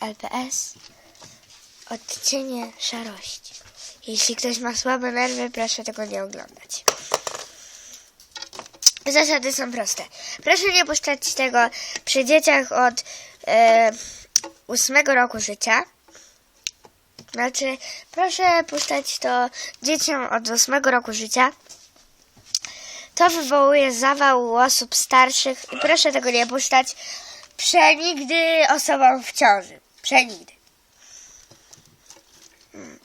LPS odcienie szarości. Jeśli ktoś ma słabe nerwy, proszę tego nie oglądać. Zasady są proste. Proszę nie puszczać tego przy dzieciach od e, ósmego roku życia. Znaczy, proszę puszczać to dzieciom od ósmego roku życia. To wywołuje zawał u osób starszych i proszę tego nie puszczać przenigdy osobom w ciąży. Przenigdy. Mm.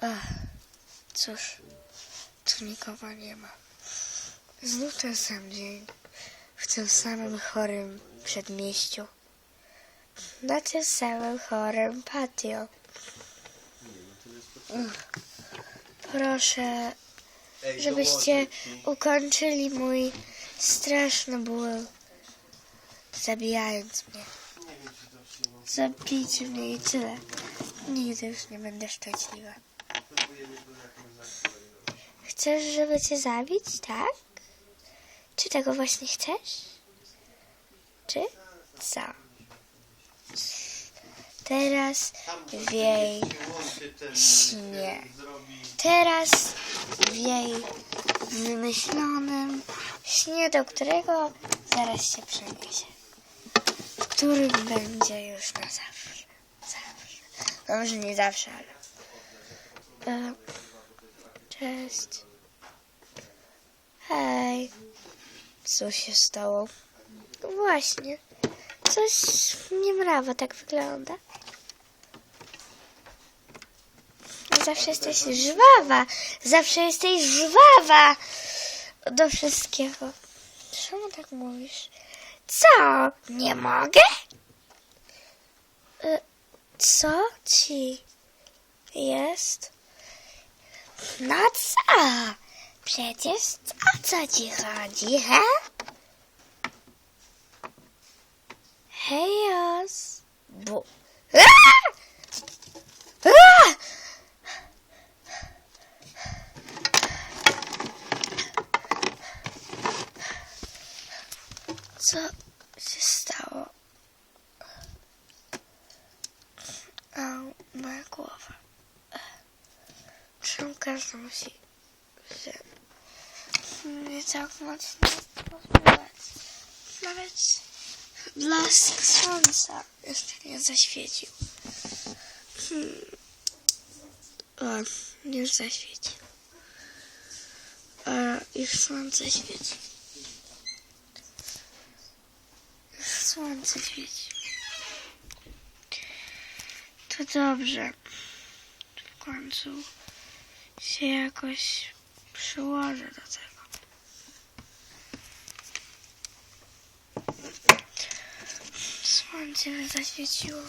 Ach, cóż, tu nikogo nie ma. Znów ten sam dzień, w tym samym chorym przedmieściu, na tym samym chorym patio. Proszę, żebyście ukończyli mój straszny ból, zabijając mnie. Zabijcie mnie i tyle. Nigdy już nie będę szczęśliwa. Chcesz, żeby cię zabić, tak? Czy tego właśnie chcesz? Czy co? Teraz wiej śnie. Teraz w wymyślonym śnie, do którego zaraz się przeniesie. W którym będzie już na zawsze. Zawsze. No może nie zawsze, ale... E, cześć. Hej. Co się stało? Właśnie. Coś niemrawo tak wygląda. Zawsze jesteś żwawa. Zawsze jesteś żwawa do wszystkiego. Czemu tak mówisz? Co? Nie mogę? Y, Co ci jest? No co? Przecież o co ci chodzi, he? Hejos. Aaa! Co się stało? Au, moja głowa. Musi się mnie tak mocno pozbywać? Nawet blask słońca jeszcze nie zaświecił. Hmm. O, już zaświecił. A, już słońce świeci. Już słońce świeci. To dobrze. W końcu się jakoś przyłożę do tego. Słońce zaświeciło.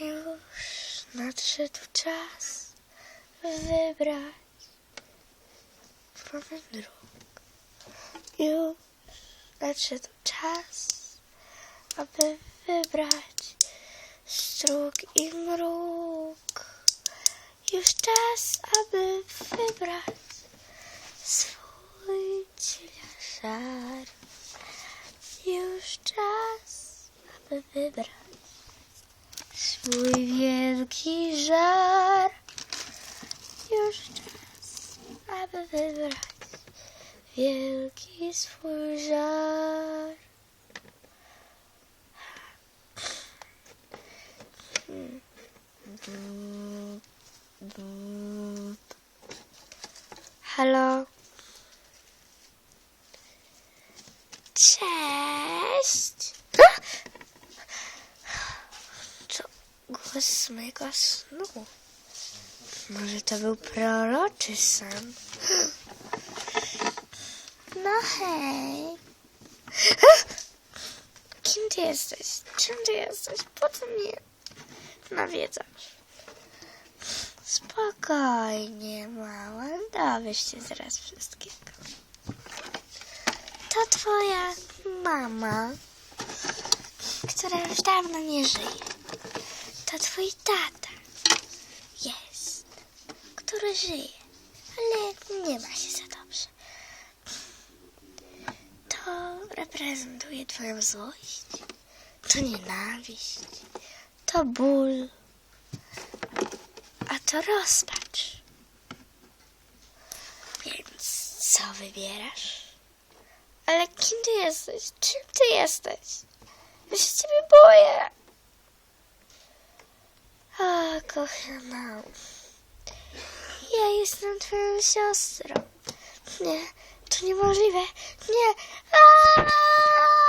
Już nadszedł czas wybrać dróg. Już nadszedł czas, aby wybrać stróg i mruk. Już czas, aby wybrać swój ciężar. Już czas, aby wybrać swój wielki żar. Już czas, aby wybrać wielki swój żar. Halo? Cześć! To głos mojego snu. Może to był proroczy sen? No hej. Kim ty jesteś? Czym ty jesteś? Po co mnie nawiedzasz? Spokojnie, mała. Dowiesz się zaraz wszystkiego. To twoja mama, która już dawno nie żyje. To twój tata jest, który żyje, ale nie ma się za dobrze. To twoją złość? To nienawiść, to ból, a to rozpacz. Więc co wybierasz? Ale kim ty jesteś? Czym ty jesteś? Ja się ciebie boję. O, kochana. Ja jestem twoją siostrą. Nie, to niemożliwe. Nie. Aaaa!